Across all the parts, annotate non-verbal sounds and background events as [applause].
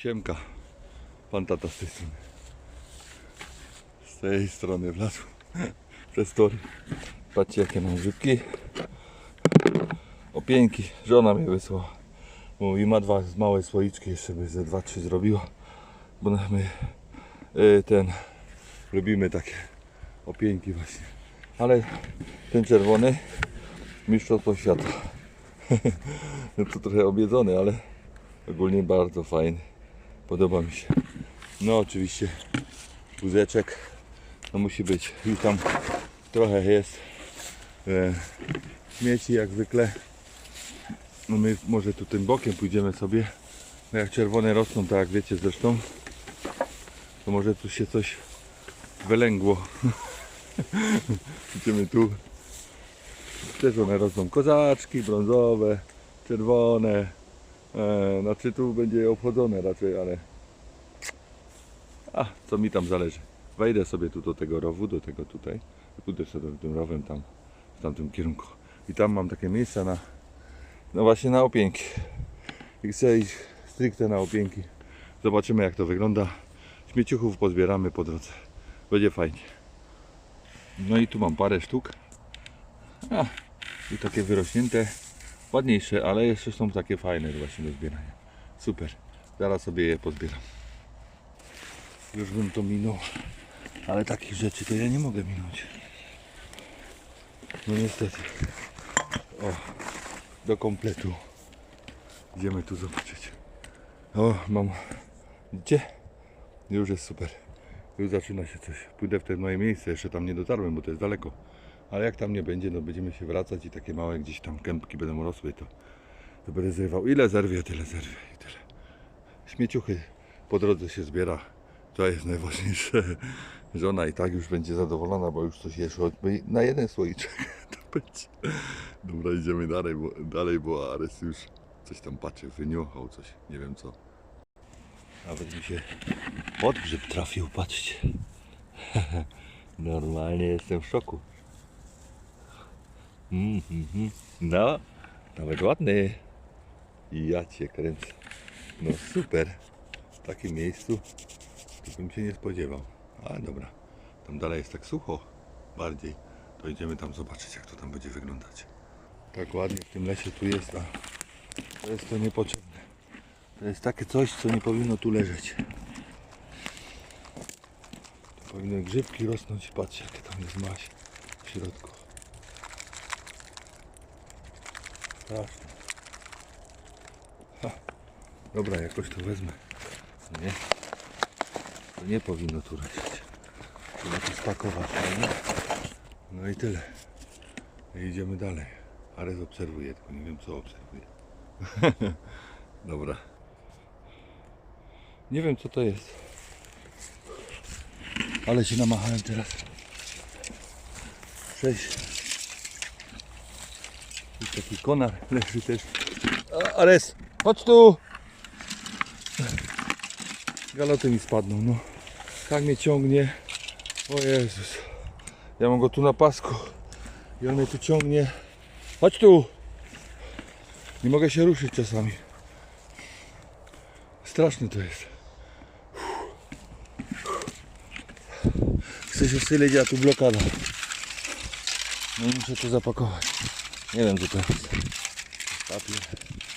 Siemka. Pan tata z tej strony. Z tej strony wlazł. [laughs] Przez tory. Patrzcie jakie mam grzybki. Opieńki. Żona mnie wysłała. Mówi ma dwa małe słoiczki jeszcze by ze dwa, trzy zrobiła. Bo my y, ten lubimy takie opieńki właśnie. Ale ten czerwony mistrzostwo świata. [laughs] No to trochę obiedzony, ale ogólnie bardzo fajny. Podoba mi się. No oczywiście wózeczek no musi być. I tam trochę jest e, śmieci jak zwykle. No my może tu tym bokiem pójdziemy sobie. No jak czerwone rosną, tak jak wiecie zresztą, to może tu się coś wylęgło. [laughs] Idziemy tu. Też one rosną kozaczki, brązowe, czerwone. E, znaczy tu będzie obchodzone raczej, ale a, co mi tam zależy. Wejdę sobie tu do tego rowu, do tego tutaj. Pójdę sobie tym rowem tam, w tamtym kierunku. I tam mam takie miejsca na, no właśnie na opięki. I chcę iść stricte na opięki. Zobaczymy jak to wygląda. Śmieciuchów pozbieramy po drodze. Będzie fajnie. No i tu mam parę sztuk. A, i takie wyrośnięte. Ładniejsze, ale jeszcze są takie fajne właśnie do zbierania. Super. Zaraz sobie je pozbieram. Już bym to minął. Ale takich rzeczy to ja nie mogę minąć. No niestety. O, do kompletu. Idziemy tu zobaczyć. O, mam. Gdzie? Już jest super. Już zaczyna się coś. Pójdę w te moje miejsce. Jeszcze tam nie dotarłem, bo to jest daleko. Ale jak tam nie będzie, no będziemy się wracać i takie małe gdzieś tam kępki będą rosły, to, to będę zrywał. Ile zerwie, tyle zerwie i tyle. Śmieciuchy po drodze się zbiera. To jest najważniejsze. Żona i tak już będzie zadowolona, bo już coś jest choćby na jeden słoiczek. [laughs] To będzie. Dobra, idziemy dalej, bo, dalej, bo Ares już coś tam patrzy, wyniuchał coś, nie wiem co. Nawet mi się podgrzyb trafił, patrzcie. [laughs] Normalnie jestem w szoku. Mm, mm, mm. No, nawet ładny. Ja cię kręcę. No super. W takim miejscu bym się nie spodziewał. A dobra. Tam dalej jest tak sucho bardziej. To idziemy tam zobaczyć jak to tam będzie wyglądać. Tak ładnie w tym lesie tu jest, a to jest to niepotrzebne. To jest takie coś, co nie powinno tu leżeć. Tu powinny grzybki rosnąć. Patrzcie jakie tam jest maś w środku. Straszne. Dobra, jakoś to wezmę. Nie. To nie powinno tu lecieć. Trzeba to spakować, prawda? No i tyle. I idziemy dalej. Ares obserwuje, tylko nie wiem co obserwuje. [laughs] Dobra. Nie wiem co to jest. Ale się namachałem teraz. Sześć. I taki konar leży też. Ares, chodź tu! Galoty mi spadną, no. Tak mnie ciągnie. O Jezus. Ja mam go tu na pasku. I on mnie tu ciągnie. Chodź tu! Nie mogę się ruszyć czasami. Straszne to jest. Chcę się sylić, a tu blokada. No i muszę to zapakować. Nie wiem co to jest. Papier.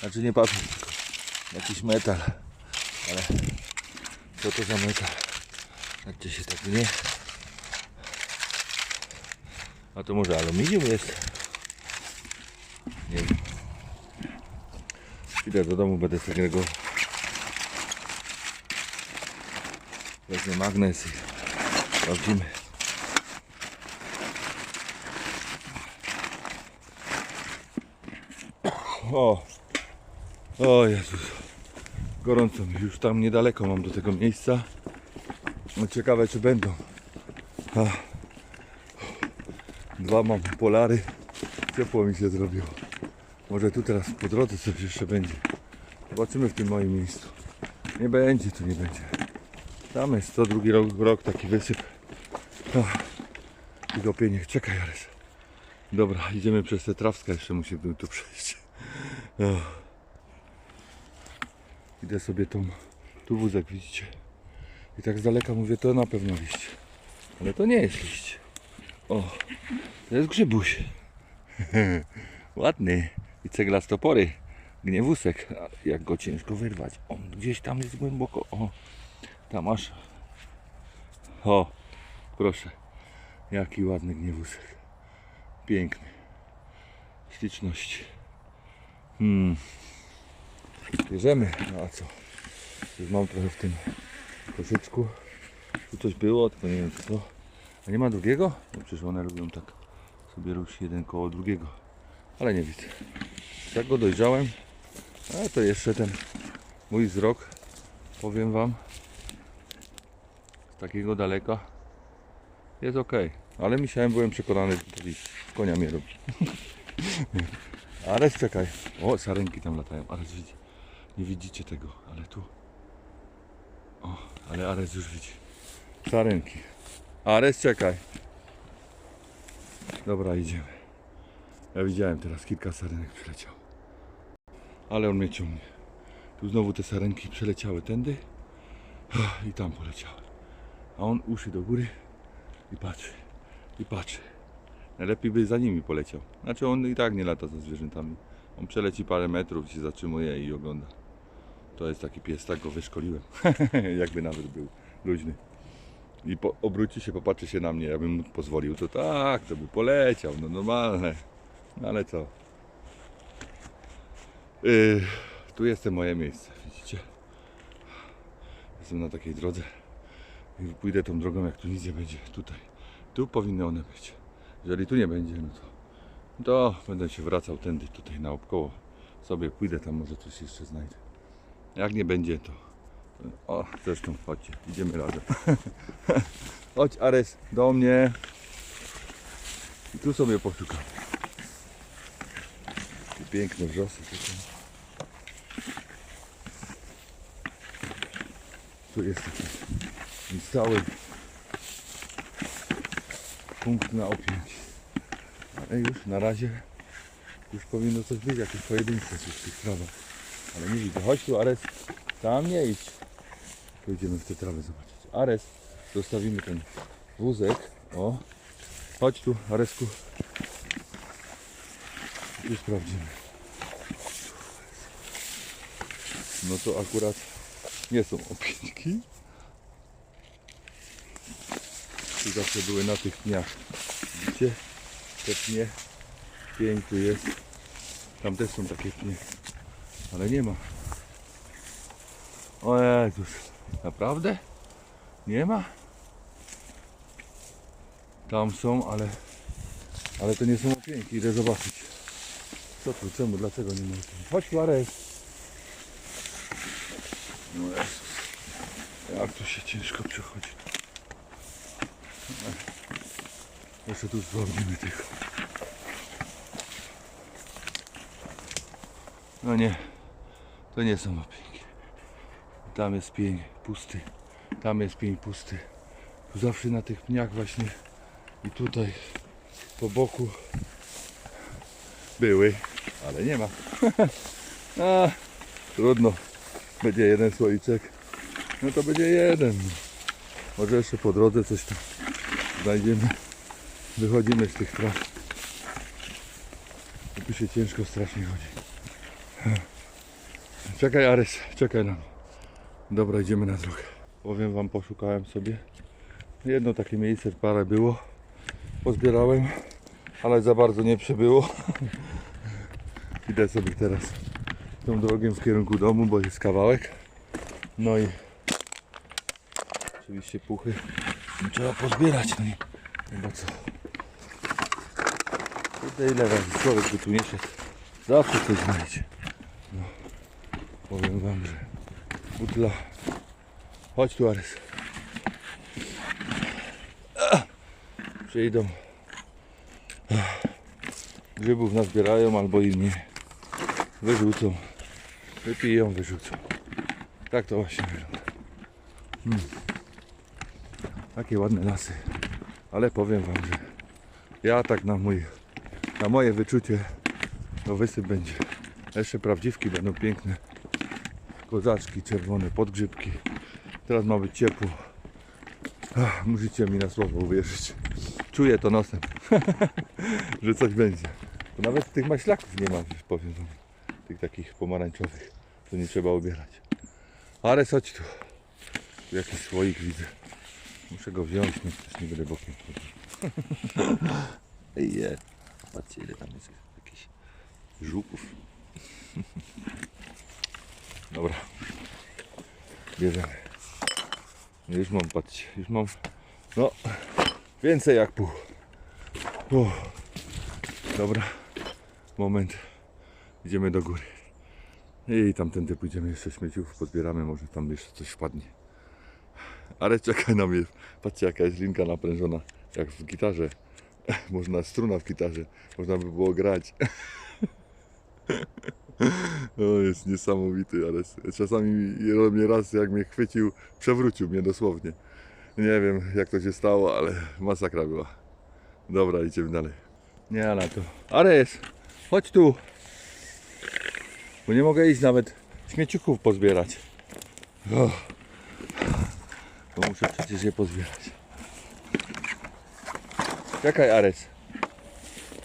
Znaczy nie papier, tylko jakiś metal. Ale co to za metal? Znaczy się tak nie. A to może aluminium jest? Nie wiem. Idę do domu, będę segregował. Wezmę magnes i sprawdzimy. O! O Jezus. Gorąco. Już tam niedaleko mam do tego miejsca. No ciekawe czy będą. A. Dwa mam polary. Ciepło mi się zrobiło. Może tu teraz po drodze coś jeszcze będzie. Zobaczymy w tym moim miejscu. Nie będzie, tu nie będzie. Tam jest co drugi rok, rok taki wysyp. O, I gopienie. Czekaj, Jarys. Dobra, idziemy przez tę trawskę. Jeszcze musimy tu przejść. O. Idę sobie tą, Tu wózek widzicie. I tak z daleka mówię, to na pewno liść. Ale to nie jest liść. O, to jest grzybuś. [laughs] Ładny. I ceglastopory. Gniewusek. Jak go ciężko wyrwać. On gdzieś tam jest głęboko. O, tam. O, proszę. Jaki ładny gniewusek. Piękny. Śliczności. Hmm. Bierzemy. No a co? Już mam trochę w tym koszyczku. Tu coś było, tylko nie wiem co to. A nie ma drugiego? No przecież one lubią tak sobie ruszyć jeden koło drugiego. Ale nie widzę. Jak go dojrzałem, a to jeszcze ten mój wzrok, powiem wam, z takiego daleka jest ok. Ale myślałem, byłem przekonany, że konia mnie robi. [laughs] Ares, czekaj. O, sarenki tam latają. Ares widzi. Nie widzicie tego, ale tu. O, ale Ares już widzi. Sarenki. Ares, czekaj. Dobra, idziemy. Ja widziałem teraz kilka sarenek przyleciało. Ale on mnie ciągnie. Tu znowu te sarenki przeleciały tędy i tam poleciały. A on uszy do góry i patrzy. I patrzy. Najlepiej by za nimi poleciał. Znaczy on i tak nie lata za zwierzętami. On przeleci parę metrów, się zatrzymuje i ogląda. To jest taki pies, tak go wyszkoliłem. [laughs] Jakby nawet był luźny. I po, obróci się, popatrzy się na mnie, ja bym mu pozwolił, to tak, to by poleciał, no normalne. No ale co? Yy, tu jest te moje miejsce, widzicie? Jestem na takiej drodze i pójdę tą drogą, jak tu nic nie będzie, tutaj. Tu powinny one być. Jeżeli tu nie będzie, no to, to będę się wracał tędy, tutaj naokoło. Sobie pójdę tam, może coś jeszcze znajdę. Jak nie będzie, to o, zresztą chodźcie, idziemy razem. [laughs] Chodź Ares, do mnie. I tu sobie poszukam. Te piękne wrzosy tutaj. Tu jest taki cały punkt na opięć. Ale już na razie już powinno coś być, jakieś pojedyncze w tych trawach. Ale nie widzę. Chodź tu Ares, tam nie idź. Pójdziemy w te trawy zobaczyć. Ares, zostawimy ten wózek. O, chodź tu, Aresku. Tu sprawdzimy. No to akurat nie są opinki. Tu zawsze były na tych pniach. Widzicie? Te pnie. Pień tu jest. Tam też są takie pnie. Ale nie ma. O Jezus. Naprawdę? Nie ma? Tam są, ale ale to nie są opięki. Idę zobaczyć. Co tu? Czemu? Dlaczego nie ma opięki? Chodź Marek. No Jezus. Jak tu się ciężko przechodzi. Ech. Jeszcze tu sprawdzimy tylko. No nie. To nie są opięki. Tam jest pień pusty. Tam jest pień pusty. Tu zawsze na tych pniach właśnie i tutaj po boku były, ale nie ma. [laughs] A, trudno. Będzie jeden słoiczek. No to będzie jeden. Może jeszcze po drodze coś tam znajdziemy. Wychodzimy z tych traw. Tu się ciężko strasznie chodzi. Czekaj Ares, czekaj nam. Dobra, idziemy na drogę. Powiem wam, poszukałem sobie. Jedno takie miejsce, parę było. Pozbierałem, ale za bardzo nie przybyło. [laughs] Idę sobie teraz tą drogą w kierunku domu, bo jest kawałek. No i oczywiście puchy trzeba pozbierać. No i chyba co. Kurde, ile razy człowiek by tu nie szedł. Zawsze coś znajdzie. No, powiem wam, że butla. Chodź tu Ares. Przyjdą. Grzybów nazbierają albo inni wyrzucą. Wypiją, wyrzucą. Tak to właśnie wygląda. Hmm. Takie ładne lasy. Ale powiem wam, że ja tak na mój, na moje wyczucie to wysyp będzie. Jeszcze prawdziwki będą piękne. Kozaczki czerwone, podgrzybki. Teraz ma być ciepło. Ach, musicie mi na słowo uwierzyć. Czuję to nosem, [laughs] że coś będzie. Nawet tych maślaków nie ma, powiem wam. Tych takich pomarańczowych, to nie trzeba ubierać. Ale chodź tu. Tu jakiś słoik widzę. Muszę go wziąć, no też nie będę bokiem. [laughs] Je. Patrzcie ile tam jest jakichś żuków. [laughs] Dobra. Bierzemy. Już mam, patrzcie, już mam, no, więcej jak pół. Uff. Dobra, moment, idziemy do góry. I tamtędy pójdziemy jeszcze śmieciów, pozbieramy, może tam jeszcze coś wpadnie. Ale czekaj na mnie, patrzcie jaka jest linka naprężona, jak w gitarze. Można, struna w gitarze, można by było grać. [laughs] [laughs] O, jest niesamowity, ale czasami mnie raz jak mnie chwycił, przewrócił mnie dosłownie. Nie wiem jak to się stało, ale masakra była. Dobra, idziemy dalej. Nie, ale to... Ares, chodź tu. Bo nie mogę iść nawet śmieciuchów pozbierać. O. Bo muszę przecież je pozbierać. Czekaj, Ares.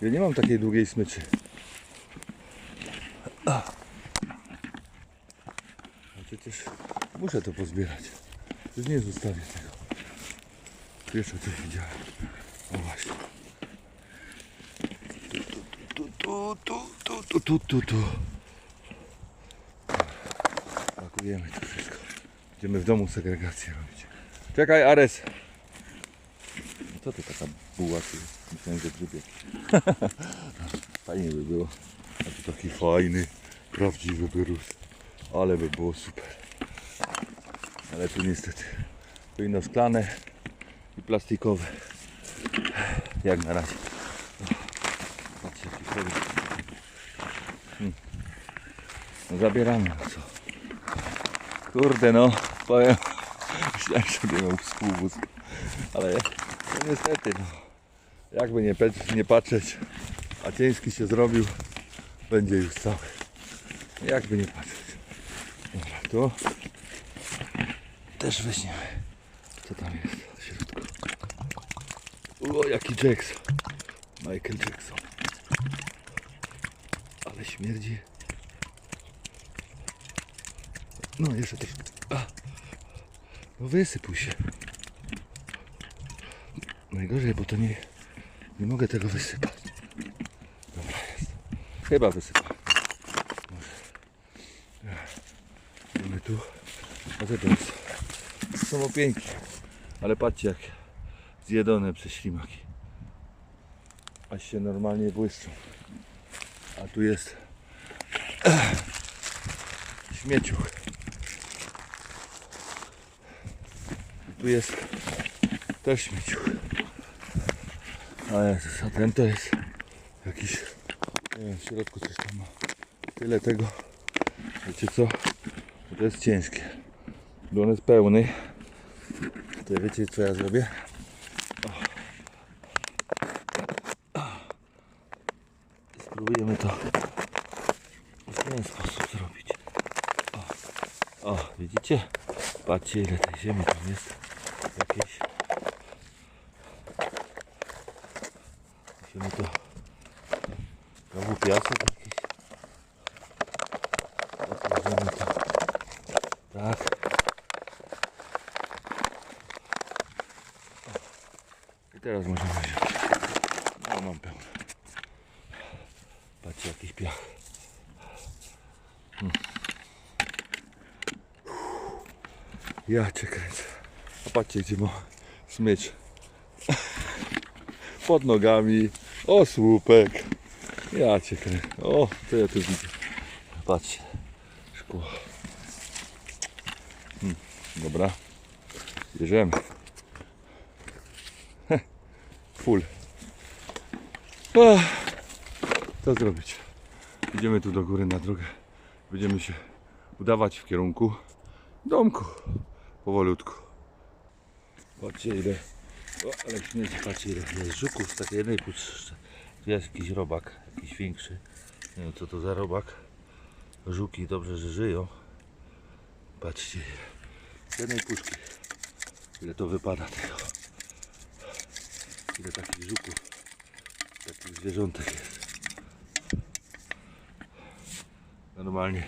Ja nie mam takiej długiej smyczy. A przecież muszę to pozbierać. Już nie zostawię tego. Jeszcze coś widziałem. O właśnie. Tu, tu, tu, tu, tu, tu, tu, tu. Pakujemy to wszystko. Będziemy w domu segregację robić. Czekaj, Ares. Co to taka buła tu? Myślałem, że jakiś. [laughs] Fajnie by było. A tu taki fajny, prawdziwy wyrósł. Ale by było super. Ale tu niestety powinno szklane i plastikowe. Jak na razie. Patrzcie jaki. Hmm. No zabieramy no co. Kurde no, powiem. Myślałem, że będę miał współwóz. Ale no niestety no. Jakby nie, nie patrzeć, a ciężki się zrobił, będzie już cały. Jakby nie patrzeć. Dobra, tu też weźmiemy. Co tam jest w środku? O, jaki Jackson. Michael Jackson. Ale śmierdzi. No, jeszcze troszkę. No wysypuj się. Najgorzej, bo to nie, nie mogę tego wysypać. Dobra, jest. Chyba wysypałem. Może. Idziemy tu. Są opieńki. Ale patrzcie jak zjedzone przez ślimaki. Aż się normalnie błyszczą. A tu jest [coughs] śmieciuch. Tu jest też śmieciuch. A Jezus, a ten to jest jakiś, nie wiem, w środku coś tam ma. Tyle tego, wiecie co, to jest ciężkie. Bo on jest pełny. To wiecie co ja zrobię? Spróbujemy to w ten sposób zrobić. O, o widzicie? Patrzcie ile tej ziemi tam jest. Jakieś. Musimy to. Znowu piasek jakiś. Otworzymy to. Tak. I teraz możemy wziąć. No mam pełno. Patrzcie jakiś piach. Hmm. Ja cię kręcę. A patrzcie gdzie ma smycz. Pod nogami. O słupek. Ja cię kręcę. O, co ja tu widzę. Patrzcie. Szkło. Hmm. Dobra. Bierzemy. Full. Co zrobić? Idziemy tu do góry na drogę. Będziemy się udawać w kierunku domku. Powolutku. Patrzcie ile. O, ale śmieci, patrzcie ile jest żuków z takiej jednej puszczy. Tu jest jakiś robak, jakiś większy. Nie wiem co to za robak. Żuki dobrze, że żyją. Patrzcie, z jednej puszki. Ile to wypada tego. Ile takich żuków, takich zwierzątek jest. Normalnie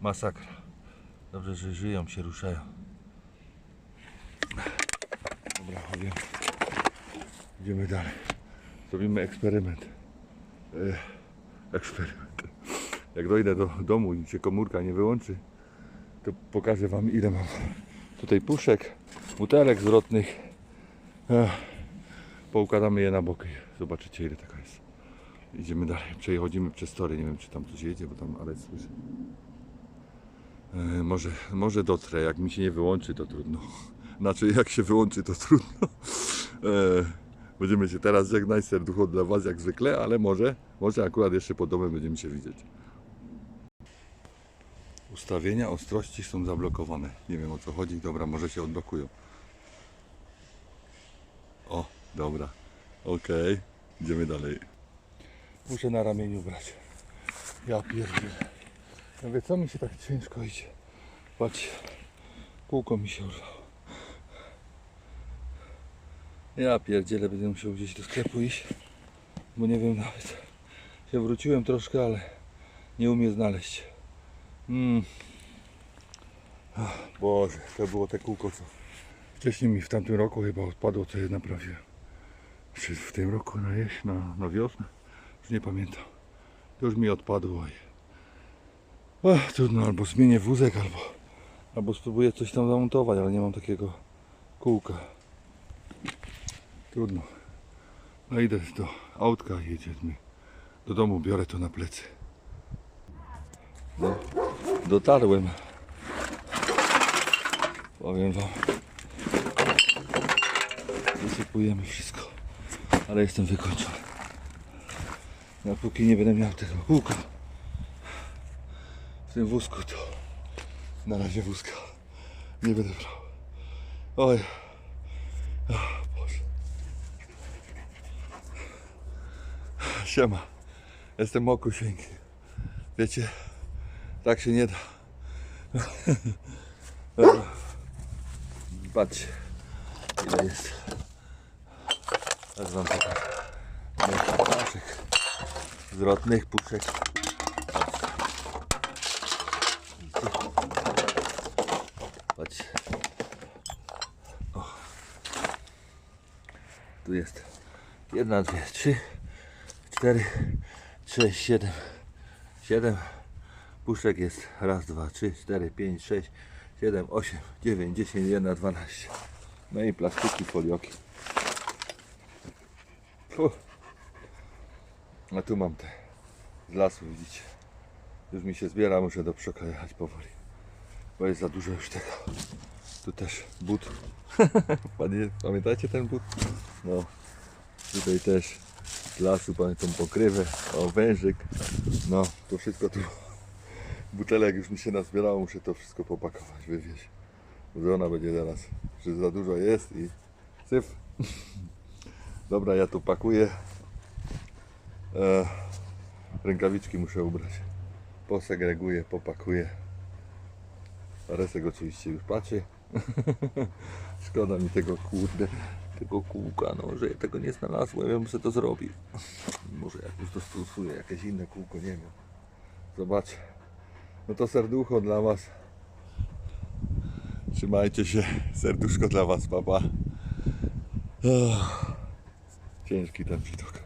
masakra. Dobrze, że żyją, się ruszają. Dobra, chodźmy. Idziemy dalej. Zrobimy eksperyment. E, eksperyment. Jak dojdę do domu i się komórka nie wyłączy, to pokażę Wam ile mam tutaj puszek, butelek zwrotnych. Poukładamy je na boki. Zobaczycie ile taka jest. Idziemy dalej. Przechodzimy przez tory. Nie wiem czy tam coś jedzie, bo tam ale słyszę. Może, może dotrę. Jak mi się nie wyłączy, to trudno. [laughs] Znaczy jak się wyłączy, to trudno. [laughs] Będziemy się teraz żegnać. Serducho dla Was jak zwykle, ale może, może akurat jeszcze pod domem będziemy się widzieć. Ustawienia ostrości są zablokowane. Nie wiem o co chodzi. Dobra, może się odblokują. Dobra. Okej, idziemy dalej. Muszę na ramieniu brać. Ja pierdzielę. Ja mówię, co mi się tak ciężko idzie? Patrz, kółko mi się urwało. Ja pierdzielę, będę musiał gdzieś do sklepu iść, bo nie wiem nawet. Się wróciłem troszkę, ale nie umiem znaleźć. Mm. Boże, to było te kółko, co wcześniej mi w tamtym roku chyba odpadło, co je naprawiłem. Czy w tym roku na jesień, na, na wiosnę? Już nie pamiętam. Już mi odpadło i... Trudno, albo zmienię wózek, albo, albo spróbuję coś tam zamontować, ale nie mam takiego kółka. Trudno. No idę do autka jedziemy. Do domu biorę to na plecy. No, dotarłem. Powiem wam. Wysypujemy wszystko. Ale jestem wykończony. No póki nie będę miał tego kółka w tym wózku, to na razie wózka nie będę brał. Oj. Ach, Boże. Siema. Jestem mokusieńki. Wiecie, tak się nie da. [laughs] Patrzcie, ile jest. Teraz wam pokażę. Naszych zwrotnych puszek. Patrzcie. O. Tu jest jedna, dwie, trzy, cztery, sześć, siedem. Siedem puszek jest raz, dwa, trzy, cztery, pięć, sześć, siedem, osiem, dziewięć, dziesięć, jedna, dwanaście. No i plastiki, folioki. A tu mam te z lasu, widzicie. Już mi się zbiera, muszę do przoka jechać powoli. Bo jest za dużo już tego. Tu też but. [laughs] Pamiętacie ten but? No. Tutaj też z lasu pamiętam pokrywę. O, wężyk. No, to wszystko tu. Butelek już mi się nazbierało, muszę to wszystko popakować, wywieźć. Żona będzie zaraz, że za dużo jest i syf. Dobra, ja tu pakuję. E, rękawiczki muszę ubrać. Posegreguję, popakuję. Aresek oczywiście już patrzy. [laughs] Szkoda mi tego kurde, tego kółka, no, że ja tego nie znalazłem, ja bym sobie to zrobił. Może jakoś dostosuję, jakieś inne kółko, nie wiem. Zobaczcie. No to serducho dla Was. Trzymajcie się. Serduszko dla Was, papa. Ach, ciężki ten widok.